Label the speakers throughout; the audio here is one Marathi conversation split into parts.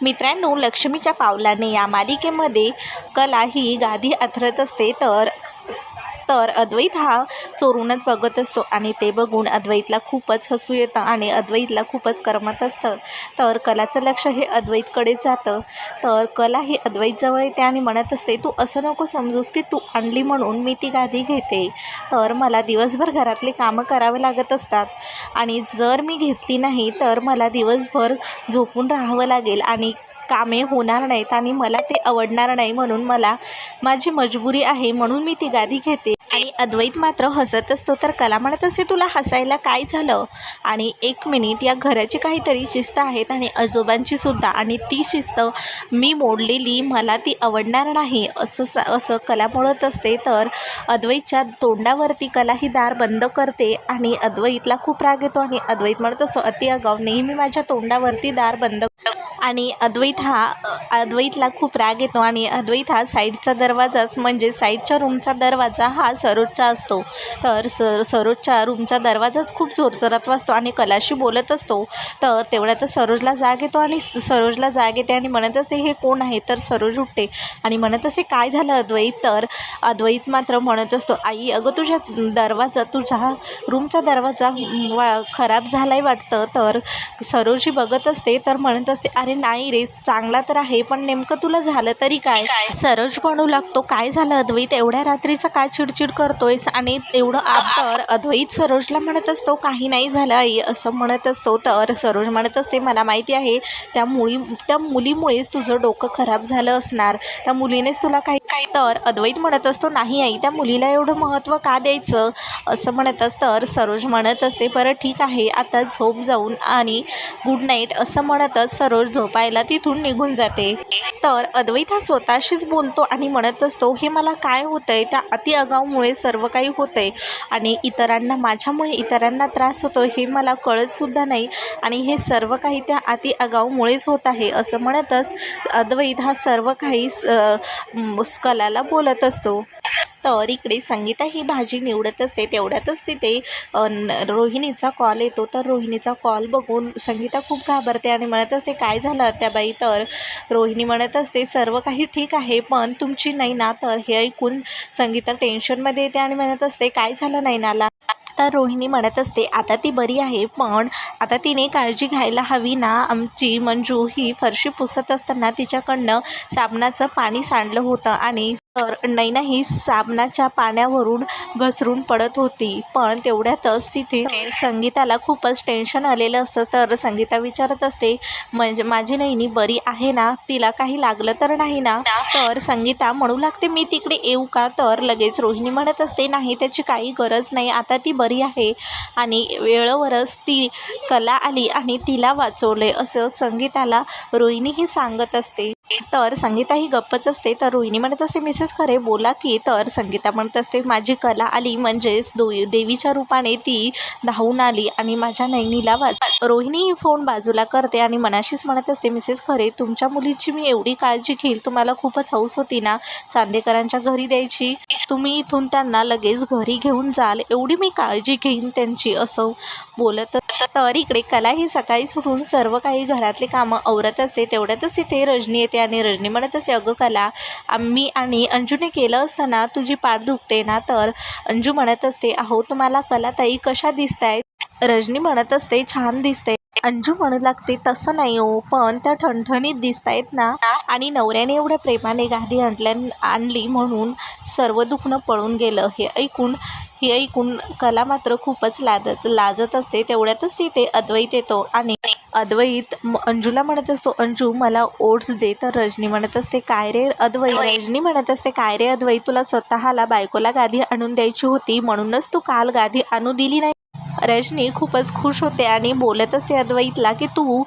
Speaker 1: मित्रांनो लक्ष्मीच्या पावलाने या मालिकेमध्ये कला ही गादी अथरत असते. तर तर अद्वैत हा चोरूनच बघत असतो आणि ते बघून अद्वैतला खूपच हसू येतं आणि अद्वैतला खूपच करमत असतं. तर कलाचं लक्ष हे अद्वैतकडे जातं. तर कला ही अद्वैतजवळ येते आणि म्हणत असते तू असं नको समजूस की तू आणली म्हणून मी ती गादी घेते. तर मला दिवसभर घरातले कामं करावे लागत असतात. आणि जर मी घेतली नाही तर मला दिवसभर झोपून राहावं लागेल आणि कामे होणार नाहीत आणि मला ते आवडणार नाही म्हणून मला माझी मजबुरी आहे म्हणून मी ती गादी घेते. आणि अद्वैत मात्र हसत असतो तर कला म्हणत असे तुला हसायला काय झालं? आणि एक मिनिट या घराची काहीतरी शिस्त आहेत आणि आजोबांची सुद्धा. आणि ती शिस्त मी मोडलेली मला ती आवडणार नाही. असं सा असं कला म्हणत असते तर अद्वैतच्या तोंडावरती कला ही दार बंद करते आणि अद्वैतला खूप राग येतो. आणि अद्वैत म्हणत असतो अति आगाव नेहमी माझ्या तोंडावरती दार बंद आणि अद्वैत हा अद्वैतला खूप राग येतो आणि अद्वैत हा साईडचा दरवाजाच म्हणजे साईडच्या रूमचा दरवाजा हा सरोजचा असतो. तर सर सरोजच्या रूमचा दरवाजाच खूप जोरजोरात वाजतो आणि कलाशी बोलत असतो. तर तेवढ्यातच सरोजला जाग येतो आणि स- सरोजला जाग येते आणि म्हणत असते हे कोण आहे? तर सरोज उठते आणि म्हणत असते काय झालं अद्वैत? तर अद्वैत मात्र म्हणत असतो आई अगं तुझ्या दरवाजा तुझ्या रूमचा दरवाजा वा खराब झाला आहे वाटतं. तर सरोजी बघत असते तर म्हणत असते अरे नाही रे चांगला तर आहे पण नेमकं तुला झालं तरी काय? सरोज म्हणू लागतो काय झालं अद्वैत? एवढ्या रात्रीचं काय चिडचिड करतोयस? आणि एवढं तर अद्वैत सरोजला म्हणत असतो काही नाही झालं आई असं म्हणत असतो. तर सरोज म्हणत असते मला माहिती आहे त्या मुली त्या मुलीमुळेच तुझं डोकं खराब झालं असणार. त्या मुलीनेच तुला काही काही तर? अद्वैत म्हणत असतो नाही आई त्या मुलीला एवढं महत्त्व का द्यायचं? असं म्हणत तर सरोज म्हणत असते बरं ठीक आहे आता झोप जाऊन आणि गुड नाईट असं म्हणतच सरोज झोपायला तिथून निघून जाते. तर अद्वैत हा स्वतःशीच बोलतो आणि म्हणत असतो हे मला काय होतंय? त्या अतिअगाऊमुळे सर्व काही होतंय आणि इतरांना माझ्यामुळे इतरांना त्रास होतो हे मला कळतसुद्धा नाही आणि हे सर्व काही त्या अतिअगाऊमुळेच होत आहे असं म्हणतच अद्वैत हा सर्व काही स- कलाला बोलत असतो. तर इकडे संगीता ही भाजी निवडत असते. तेवढ्यातच तिथे रोहिणीचा कॉल येतो. तर रोहिणीचा कॉल बघून संगीता खूप घाबरते आणि म्हणत असते काय झालं त्या बाई? तर रोहिणी म्हणत असते सर्व काही ठीक आहे पण तुमची नैना तर हे ऐकून संगीता टेन्शनमध्ये येते आणि म्हणत असते काय झालं नैनाला? तर रोहिणी म्हणत असते आता ती बरी आहे पण आता तिने काळजी घ्यायला हवी ना आमची मंजू ही फरशी पुसत असताना तिच्याकडनं साबणाचं पाणी सांडलं होतं आणि तर नैना ही साबणाच्या पाण्यावरून घसरून पडत होती. पण तेवढ्यातच तिथे संगीताला खूपच टेन्शन आलेलं असतं. तर संगीता विचारत असते म्हणजे माझी नैनी बरी आहे ना? तिला काही लागलं तर नाही ना? तर संगीता म्हणू लागते मी तिकडे येऊ का? तर लगेच रोहिणी म्हणत असते नाही त्याची काही गरज नाही. आता ती बरी आहे. आणि वेळेवरच ती कला आली आणि तिला वाचवले असं संगीताला रोहिणीही सांगत असते. तर संगीता ही गप्पच असते तर रोहिणी म्हणत असते मिसेस खरे बोला की. तर संगीता म्हणत असते माझी कला आली म्हणजेच दो देवीच्या रूपाने ती धावून आली आणि माझ्या नैनीला वाच रोहिणी ही फोन बाजूला करते आणि मनाशीच म्हणत असते मिसेस खरे तुमच्या मुलीची मी एवढी काळजी घेईल तुम्हाला खूपच हौस होती ना चांदेकरांच्या घरी द्यायची? तुम्ही इथून त्यांना लगेच घरी घेऊन जाल एवढी मी काळजी घेईन त्यांची असं बोलत तर इकडे कला ही सकाळीच उठून सर्व काही घरातले कामं आवरत असते. तेवढ्यातच तिथे रजनी येते आणि रजनी म्हणत असते अगं कला आम्ही आणि अंजूने केलं असताना तुझी पाठ दुखते ना तर? अंजू म्हणत असते अहो तुम्हाला कलाताई कशा दिसत रजनी म्हणत असते छान दिसते अंजू म्हणू लागते तसं नाही हो पण त्या ठणठणीत दिसत आहेत ना आणि नवऱ्याने एवढ्या प्रेमाने गादी आणल्या आणली म्हणून सर्व दुखणं पळून गेलं. हे ऐकून हे ऐकून कला मात्र खूपच लाजत लाजत असते. तेवढ्यातच तिथे अद्वैत येतो आणि अद्वैत अंजूला म्हणत असतो अंजू मला ओट्स दे. तर रजनी म्हणत असते काय रे अद्वैत? रजनी म्हणत असते काय रे अद्वैत तुला स्वतःला बायकोला गादी आणून द्यायची होती म्हणूनच तू काल गादी आणू दिली नाही. रजनी खूपच खुश होते आणि बोलत असते अद्वैतला की तू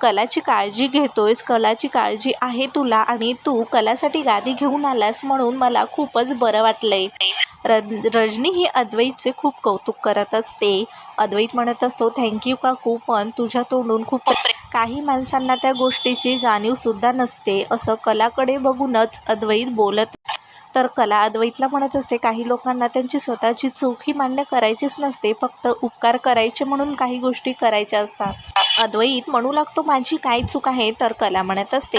Speaker 1: कलाची काळजी घेतोयस कलाची काळजी आहे तुला आणि तू कलासाठी गादी घेऊन आलास म्हणून मला खूपच बरं वाटलंय. रजनी ही अद्वैतचे खूप कौतुक करत असते. अद्वैत म्हणत असतो थँक्यू काकू पण तुझ्या तोंडून खूप काही माणसांना त्या गोष्टीची जाणीवसुद्धा नसते. असं कलाकडे बघूनच अद्वैत बोलत तर कला अद्वैतला म्हणत असते काही लोकांना त्यांची स्वतःची चूक ही मान्य करायचीच नसते फक्त उपकार करायचे म्हणून काही गोष्टी करायच्या असतात. अद्वैत म्हणू लागतो माझी काय चूक आहे? तर कला म्हणत असते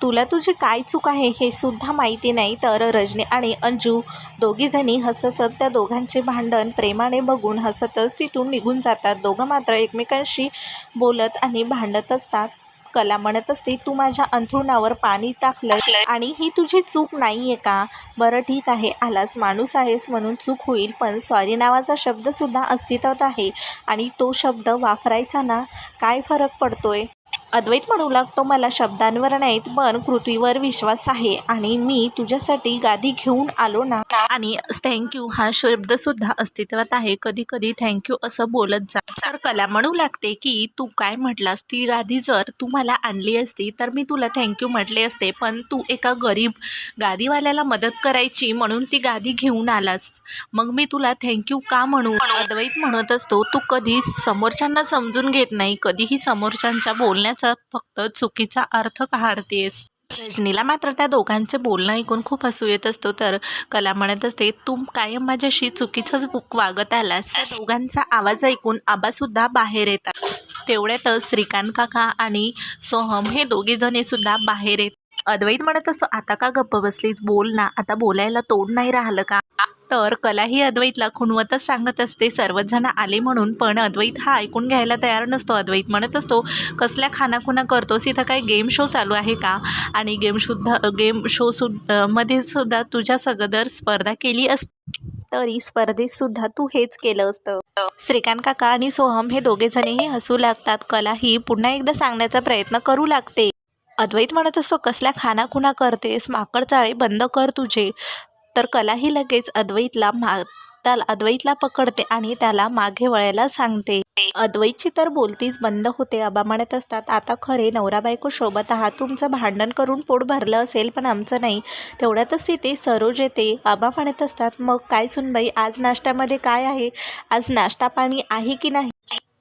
Speaker 1: तुला तुझी काय चूक आहे हे सुद्धा माहिती नाही तर रजनी आणि अंजू दोघीजणी हसतच त्या दोघांचे भांडण प्रेमाने बघून हसतच तिथून निघून जातात. दोघं मात्र एकमेकांशी बोलत आणि भांडत असतात. कला म्हणत असते तू माझ्या अंथरुणावर पाणी टाकलं आणि ही तुझी चूक नाही आहे का? बरं ठीक आहे आलास माणूस आहेस म्हणून चूक होईल पण सॉरी नावाचा शब्दसुद्धा अस्तित्वात आहे आणि तो शब्द वापरायचा ना? काय फरक पडतोय? अद्वैत म्हणू लागतो मला शब्दांवर नाहीत पण कृतीवर विश्वास आहे आणि मी तुझ्यासाठी गादी घेऊन आलो ना. आणि थँक्यू हा शब्दसुद्धा अस्तित्वात आहे. कधी कधी थँक्यू असं बोलत जा. तर कला म्हणू लागते की तू काय म्हटलास? ती गादी जर तू मला आणली असती तर मी तुला थँक्यू म्हटले असते पण तू एका गरीब गादीवाल्याला मदत करायची म्हणून ती गादी घेऊन आलास. मग मी तुला थँक्यू का म्हणू? अद्वैत म्हणत असतो तू कधी समोरच्यांना समजून घेत नाही. कधीही समोरच्यांच्या बोलण्याचा फक्त चुकीचा अर्थ काढतेस. रजनीला मात्र त्या दोघांचे बोलणं ऐकून खूप हसू येत असतो तर कला म्हणत असते तू कायम माझ्याशी चुकीचंच बुक वागत आलास. त्या दोघांचा आवाज ऐकून आबासुद्धा बाहेर येतात. तेवढ्यातच श्रीकांत काका आणि सोहम हे दोघे सुद्धा बाहेर येत अद्वैत म्हणत असतो आता का गप्प बसलीच बोल ना. आता बोलायला तोड नाही राहिलं का? तर कला ही अद्वैतला खुणवतच सांगत असते. सर्वच जण आले म्हणून पण अद्वैत हा ऐकून घ्यायला तयार नसतो. अद्वैत म्हणत असतो कसल्या खानाखुना करतोस? इथं काही गेम शो चालू आहे का? आणि गेम सुद्धा गेम शो मध्ये सुद्धा तुझ्या सगदर स्पर्धा केली असते तरी स्पर्धेत सुद्धा तू हेच केलं असतं. श्रीकांत काका आणि सोहम हे दोघे जणही हसू लागतात. कला ही पुन्हा एकदा सांगण्याचा प्रयत्न करू लागते. अद्वैत म्हणत असतो कसल्या खानाखुना करतेस? माकड चाळे बंद कर तुझे. तर कलाही लगेच अद्वैतला मा त्याला अद्वैतला पकडते आणि त्याला मागे वळायला सांगते. अद्वैतची तर बोलतीच बंद होते आबा म्हणत असतात आता खरे नवरा बायको शोभत आहात तुमचं भांडण करून पोट भरलं असेल पण आमचं नाही. तेवढ्यातच तिथे सरोज येते. आबा म्हणत असतात मग काय सुनबाई आज नाश्त्यामध्ये काय आहे? आज नाश्ता पाणी आहे की नाही?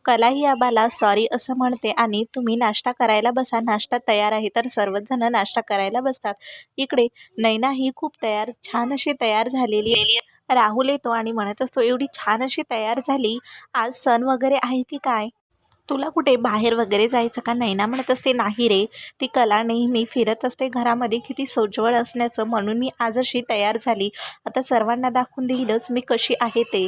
Speaker 1: कलाही आबाला सॉरी असं म्हणते आणि तुम्ही नाश्ता करायला बसा. नाश्ता तयार आहे तर सर्वजण नाश्ता करायला बसतात. इकडे नैना ही खूप तयार छान अशी तयार झालेली आहे. राहुल येतो आणि म्हणत असतो एवढी छान अशी तयार झाली आज सण वगैरे आहे की काय? तुला कुठे बाहेर वगैरे जायचं का? नैना म्हणत असते नाही रे ती कला नेहमी फिरत असते. घरामध्ये किती सोज्वळ असण्याचं म्हणून मी आज अशी तयार झाली. आता सर्वांना दाखवून देईलच मी कशी आहे ते.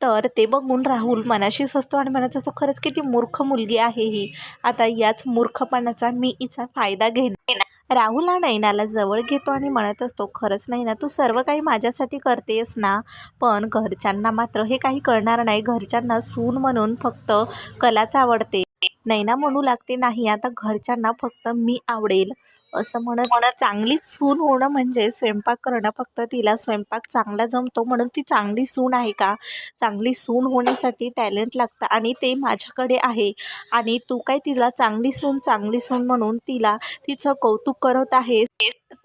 Speaker 1: तर ते बघून राहुल मनाशीच असतो आणि म्हणत असतो खरंच किती मूर्ख मुलगी आहे ही. आता याच मूर्खपणाचा मी हिचा फायदा घेणार. राहुल हा नैनाला जवळ घेतो आणि म्हणत असतो खरंच नाही ना तू सर्व काही माझ्यासाठी करतेस ना? पण घरच्यांना मात्र हे काही कळणार नाही. घरच्यांना सून म्हणून फक्त कलाच आवडते. नैना म्हणू लागते नाही आता घरच्यांना फक्त मी आवडेल. असं म्हणत चांगलीच सून होणं म्हणजे स्वयंपाक करणं फक्त तिला स्वयंपाक चांगला जमतो म्हणून ती चांगली सून आहे का? चांगली सून होण्यासाठी टॅलेंट लागतं आणि ते माझ्याकडे आहे आणि तू काय तिला चांगली सून चांगली सून म्हणून तिला तिचं कौतुक करत आहे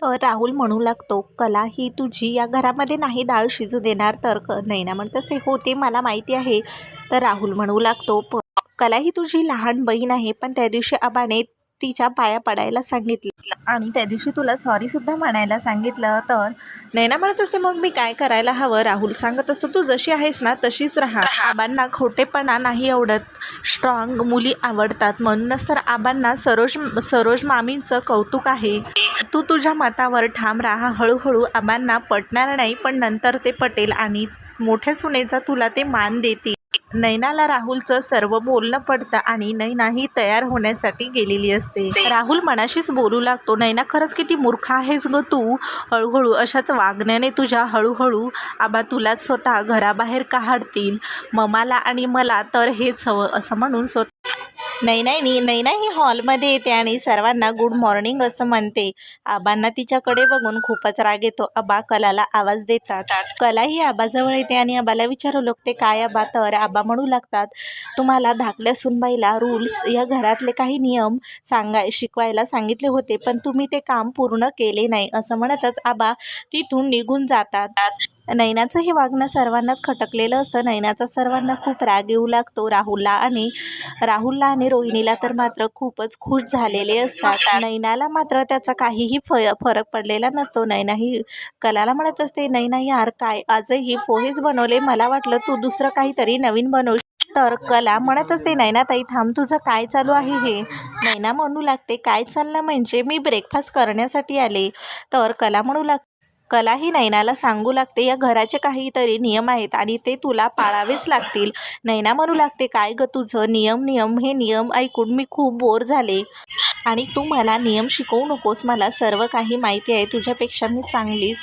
Speaker 1: तर राहुल म्हणू लागतो कला ही तुझी या घरामध्ये नाही डाळ शिजू देणार तर क नैना म्हणत असते हो ते मला माहिती आहे. तर राहुल म्हणू लागतो कला ही तुझी लहान बहीण आहे पण त्या दिवशी आबाने तिच्या पाया पडायला सांगितलं. आणि त्या दिवशी तुला सॉरीसुद्धा म्हणायला सांगितलं तर? नैना म्हणत असते मग मी काय करायला हवं? राहुल सांगत असतो तू जशी आहेस ना तशीच राहा. आबांना खोटेपणा नाही आवडत. स्ट्रॉंग मुली आवडतात. म्हणूनच तर आबांना सरोज सरोज मामींचं कौतुक आहे. तू तुझ्या मतावर ठाम राहा. हळूहळू आबांना पटणार नाही पण नंतर ते पटेल आणि मोठ्या सुनेचा तुला ते मान देतील. नैनाला राहुलचं सर्व बोलणं पडतं आणि नैना ही तयार होण्यासाठी गेलेली असते. राहुल मनाशीच बोलू लागतो. नैना खरंच किती मूर्ख आहेस ग तू? हळूहळू अशाच वागण्याने तुझ्या हळूहळू आबा तुलाच स्वतः घराबाहेर काढतील. ममाला आणि मला तर हेच हवं असं म्हणून स्वतः नाही नाही नाही नाही नाही हॉलमध्ये येते आणि सर्वांना गुड मॉर्निंग असं म्हणते. आबांना तिच्याकडे बघून खूपच राग येतो. आबा कलाला आवाज देतात. कला ही आबाजवळ येते आणि आबाला विचारू लागते काय आबा? तर आबा म्हणू लागतात. तुम्हाला धाकल्या सुनबाईला रूल्स या घरातले काही नियम सांगाय शिकवायला सांगितले होते पण तुम्ही ते काम पूर्ण केले नाही. असं म्हणतच आबा तिथून निघून जातात. नैनाचं हे वागणं सर्वांनाच खटकलेलं असतं. नैनाचा सर्वांना खूप राग येऊ लागतो. राहुलला आणि राहुलला आणि रोहिणीला तर मात्र खूपच खुश झालेले असतात. नैनाला मात्र त्याचा काहीही फ फरक पडलेला नसतो. नैना ही कलाला म्हणत असते नैना यार काय आजही पोहेच बनवले. मला वाटलं तू दुसरं काहीतरी नवीन बनव तर कला म्हणत असते नैनाताई थांब. तुझं काय चालू आहे हे? नैना म्हणू लागते काय चाललं म्हणजे मी ब्रेकफास्ट करण्यासाठी आले. तर कला म्हणू लाग कला ही नैनाला सांगू लागते. या घराचे काहीतरी नियम आहेत आणि ते तुला पाळावेच लागतील. नैना म्हणू लागते काय ग तुझं? नियम नियम हे नियम ऐकून मी खूप बोर झाले. आणि तू मला नियम शिकवू नकोस. मला सर्व काही माहिती आहे. तुझ्यापेक्षा मी चांगलीच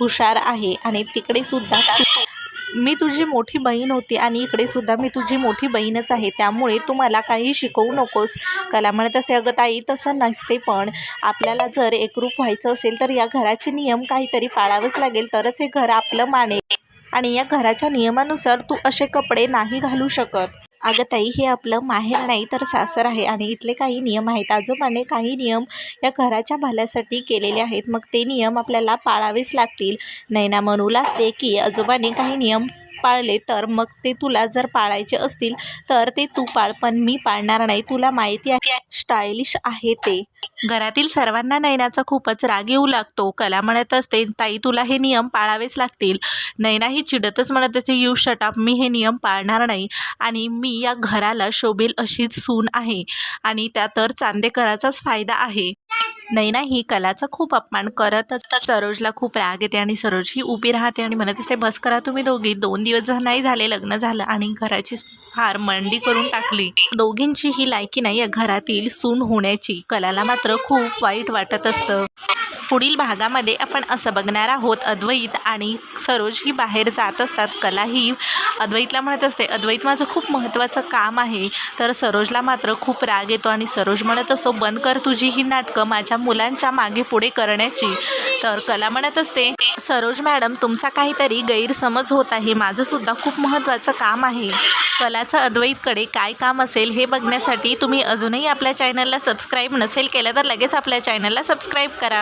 Speaker 1: हुशार आहे आणि तिकडे सुद्धा तू- मी तुझी मोठी बहीण होती आणि इकडे सुद्धा मी तुझी मोठी बहीणच आहे. त्यामुळे तू मला काही शिकवू नकोस. कला म्हणत असते अगं ताई तसं नसते पण आपल्याला जर एकरूप व्हायचं असेल तर या घराचे नियम काहीतरी पाळावंच लागेल. तरच हे घर आपलं माने आणि या घराच्या नियमानुसार तू असे कपडे नाही घालू शकत. अगं ताई हे आपलं माहेर नाही तर सासर आहे आणि इथले काही नियम आहेत. आजोबाने काही नियम या घराच्या भल्यासाठी केलेले आहेत. मग ते नियम आपल्याला पाळावेच लागतील. नैना म्हणू लागते की आजोबाने काही नियम पाळले तर मग ते तुला जर पाळायचे असतील तर ते तू पाळ पण मी पाळणार नाही. तुला माहिती आहे स्टायलिश आहे ते. घरातील सर्वांना नैनाचा खूपच राग येऊ लागतो. कला म्हणत असते ताई तुला हे नियम पाळावेच लागतील. नैना ही चिडतच म्हणत असते यू शटाप मी हे नियम पाळणार नाही. आणि मी या घराला शोभेल अशीच सून आहे. आणि त्या तर चांदेकराचाच फायदा आहे. नैना ही कलाचा खूप अपमान करत तर सरोजला खूप राग येते आणि सरोज ही उभी राहते आणि म्हणत असते बस करा तुम्ही दोघी. दोन दिवस झा- नाही झाले लग्न झालं आणि घराची फार मंडी करून टाकली. दोघींची ही लायकी नाही या घरात. घरातील सून होण्याची कलाला मात्र खूप वाईट वाटत असतं. पुढील भागामध्ये आपण असं बघणार आहोत अद्वैत आणि सरोज ही बाहेर जात असतात. कला ही अद्वैतला म्हणत असते. अद्वैत माझं खूप महत्त्वाचं काम आहे. तर सरोजला मात्र खूप राग येतो आणि सरोज म्हणत असतो बंद कर तुझी ही नाटकं माझ्या मुलांच्या मागे पुढे करण्याची. तर कला म्हणत असते सरोज मॅडम तुमचा काहीतरी गैरसमज होत आहे. माझंसुद्धा खूप महत्त्वाचं काम आहे. कलाचं अद्वैतकडे काय काम असेल हे बघण्यासाठी तुम्ही अजूनही आपल्या चॅनलला सबस्क्राईब नसेल केलं तर लगेच आपल्या चॅनलला सबस्क्राईब करा.